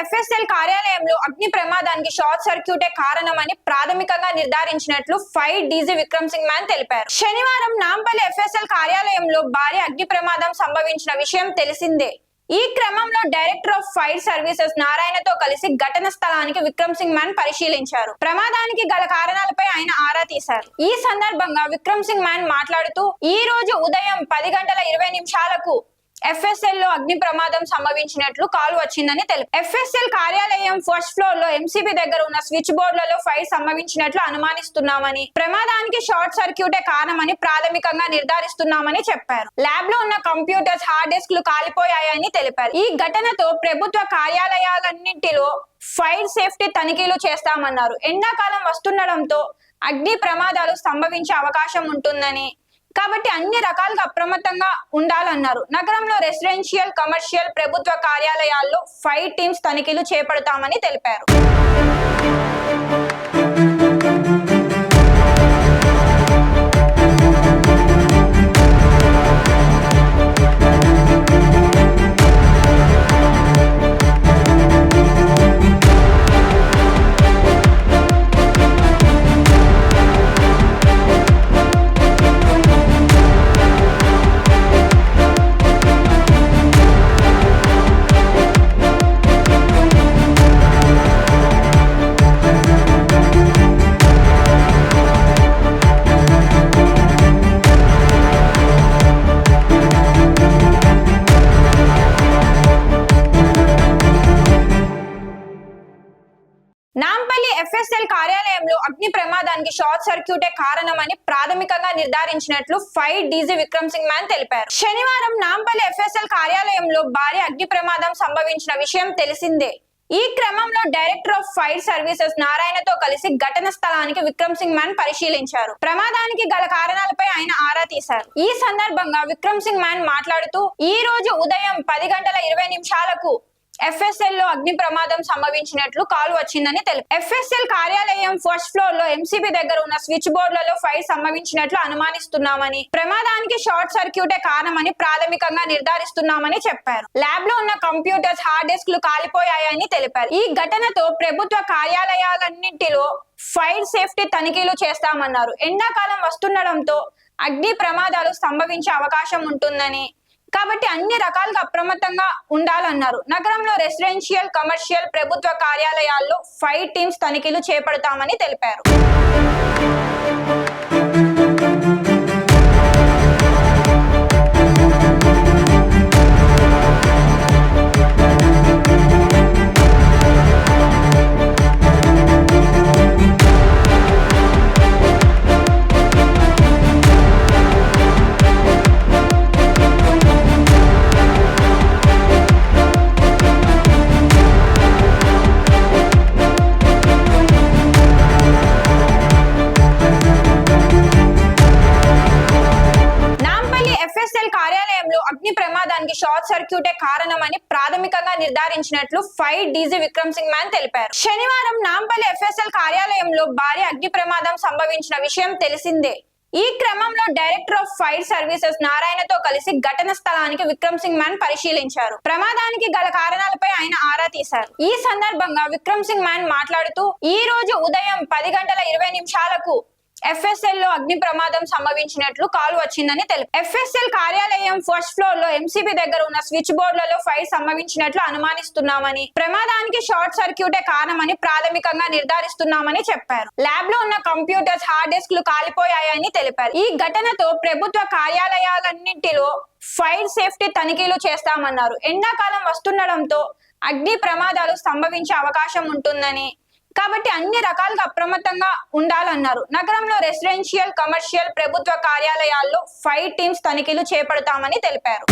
FSL కార్యాలయంలో అగ్ని ప్రమాదానికి షార్ట్ సర్క్యూటే కారణమని ప్రాథమికంగా నిర్ధారించినట్లు fire DG Vikram Singh man తెలిపారు. శనివారం నాంపల్లి ఎఫ్ఎస్ఎల్ కార్యాలయంలో భారీ అగ్ని ప్రమాదం సంభవించిన విషయం తెలిసిందే. ఈ క్రమంలో డైరెక్టర్ ఆఫ్ ఫైర్ సర్వీసెస్ నారాయణతో కలిసి ఘటన స్థలానికి విక్రమ్ సింగ్ మ్యాన్ పరిశీలించారు. ప్రమాదానికి గల కారణాలపై ఆయన ఆరా తీశారు. ఈ సందర్భంగా విక్రమ్ సింగ్ మ్యాన్ మాట్లాడుతూ ఈ రోజు ఉదయం పది గంటల ఇరవై నిమిషాలకు ఎఫ్ఎస్ఎల్లో అగ్ని ప్రమాదం సంభవించినట్లు కాల్ వచ్చిందని తెలిపారు ఎఫ్ఎస్ఎల్ కార్యాలయం ఫస్ట్ ఫ్లోర్లో ఎంసీబీ దగ్గర ఉన్న స్విచ్ బోర్డులలో ఫైర్ సంభవించినట్లు అనుమానిస్తున్నామని ప్రమాదానికి షార్ట్ సర్క్యూటే కారణమని ప్రాథమికంగా నిర్ధారిస్తున్నామని చెప్పారు. ల్యాబ్లో ఉన్న కంప్యూటర్స్ హార్డ్ డిస్క్లు కాలిపోయాయని తెలిపారు. ఈ ఘటనతో ప్రభుత్వ కార్యాలయాలన్నింటిలో ఫైర్ సేఫ్టీ తనిఖీలు చేస్తామన్నారు. ఎండాకాలం వస్తుండడంతో అగ్ని ప్రమాదాలు సంభవించే అవకాశం ఉంటుందని కాబట్టి అన్ని రకాలుగా అప్రమత్తంగా ఉండాలన్నారు. నగరంలో రెసిడెన్షియల్ కమర్షియల్ ప్రభుత్వ కార్యాలయాల్లో ఫైవ్ టీమ్స్ తనిఖీలు చేపడతామని తెలిపారు. ఎఫ్ఎస్ఎల్ కార్యాలయంలో అగ్ని ప్రమాదానికి షార్ట్ సర్క్యూటే కారణమని ప్రాథమికంగా నిర్ధారించినట్లు fire DG Vikram Singh man తెలిపారు. శనివారం నాంపల్లి ఎఫ్ఎస్ఎల్ కార్యాలయంలో భారీ అగ్ని ప్రమాదం సంభవించిన విషయం తెలిసిందే. ఈ క్రమంలో డైరెక్టర్ ఆఫ్ ఫైర్ సర్వీసెస్ నారాయణతో కలిసి ఘటన స్థలానికి విక్రమ్ సింగ్ మ్యాన్ పరిశీలించారు. ప్రమాదానికి గల కారణాలపై ఆయన ఆరా తీశారు. ఈ సందర్భంగా విక్రమ్ సింగ్ మ్యాన్ మాట్లాడుతూ ఈ రోజు ఉదయం పది గంటల ఇరవై నిమిషాలకు ఎఫ్ఎస్ఎల్లో అగ్ని ప్రమాదం సంభవించినట్లు కాల్ వచ్చిందని తెలిపారు ఎఫ్ఎస్ఎల్ కార్యాలయం ఫస్ట్ ఫ్లోర్లో ఎంసీబీ దగ్గర ఉన్న స్విచ్ బోర్డులలో ఫైర్ సంభవించినట్లు అనుమానిస్తున్నామని ప్రమాదానికి షార్ట్ సర్క్యూటే కారణమని ప్రాథమికంగా నిర్ధారిస్తున్నామని చెప్పారు. ల్యాబ్లో ఉన్న కంప్యూటర్స్ హార్డ్ డిస్క్లు కాలిపోయాయని తెలిపారు. ఈ ఘటనతో ప్రభుత్వ కార్యాలయాలన్నింటిలో ఫైర్ సేఫ్టీ తనిఖీలు చేస్తామన్నారు. ఎండాకాలం వస్తుండడంతో అగ్ని ప్రమాదాలు సంభవించే అవకాశం ఉంటుందని కాబట్టి అన్ని రకాలుగా అప్రమత్తంగా ఉండాలన్నారు. నగరంలో రెసిడెన్షియల్ కమర్షియల్ ప్రభుత్వ కార్యాలయాల్లో ఫైవ్ టీమ్స్ తనిఖీలు చేపడతామని తెలిపారు. షార్ట్ సర్క్యూటే కారణమని ప్రాథమికంగా నిర్ధారించినట్లు fire DG Vikram Singh man తెలిపారు. శనివారం నాంపల్లి ఎఫ్ఎస్ఎల్ కార్యాలయంలో భారీ అగ్ని ప్రమాదం సంభవించిన విషయం తెలిసిందే. ఈ క్రమంలో డైరెక్టర్ ఆఫ్ ఫైర్ సర్వీసెస్ నారాయణతో కలిసి ఘటన స్థలానికి విక్రమ్ సింగ్ మ్యాన్ పరిశీలించారు. ప్రమాదానికి గల కారణాలపై ఆయన ఆరా తీశారు. ఈ సందర్భంగా విక్రమ్ సింగ్ మ్యాన్ మాట్లాడుతూ ఈ రోజు ఉదయం పది గంటల ఇరవై నిమిషాలకు ఎఫ్ఎస్ఎల్లో అగ్ని ప్రమాదం సంభవించినట్లు కాల్ వచ్చిందని తెలిపారు. ఎఫ్ఎస్ఎల్ కార్యాలయం ఫస్ట్ ఫ్లోర్లో ఎంసీబీ దగ్గర ఉన్న స్విచ్ బోర్డులలో ఫైర్ సంభవించినట్లు అనుమానిస్తున్నామని ప్రమాదానికి షార్ట్ సర్క్యూటే కారణమని ప్రాథమికంగా నిర్ధారిస్తున్నామని చెప్పారు. ల్యాబ్లో ఉన్న కంప్యూటర్స్ హార్డ్ డిస్క్లు కాలిపోయాయని తెలిపారు. ఈ ఘటనతో ప్రభుత్వ కార్యాలయాలన్నింటిలో ఫైర్ సేఫ్టీ తనిఖీలు చేస్తామన్నారు. ఎండాకాలం వస్తుండడంతో అగ్ని ప్రమాదాలు సంభవించే అవకాశం ఉంటుందని కాబట్టి అన్ని రకాలుగా అప్రమత్తంగా ఉండాలన్నారు. నగరంలో రెసిడెన్షియల్ కమర్షియల్ ప్రభుత్వ కార్యాలయాల్లో ఫైవ్ టీమ్స్ తనిఖీలు చేపడతామని తెలిపారు.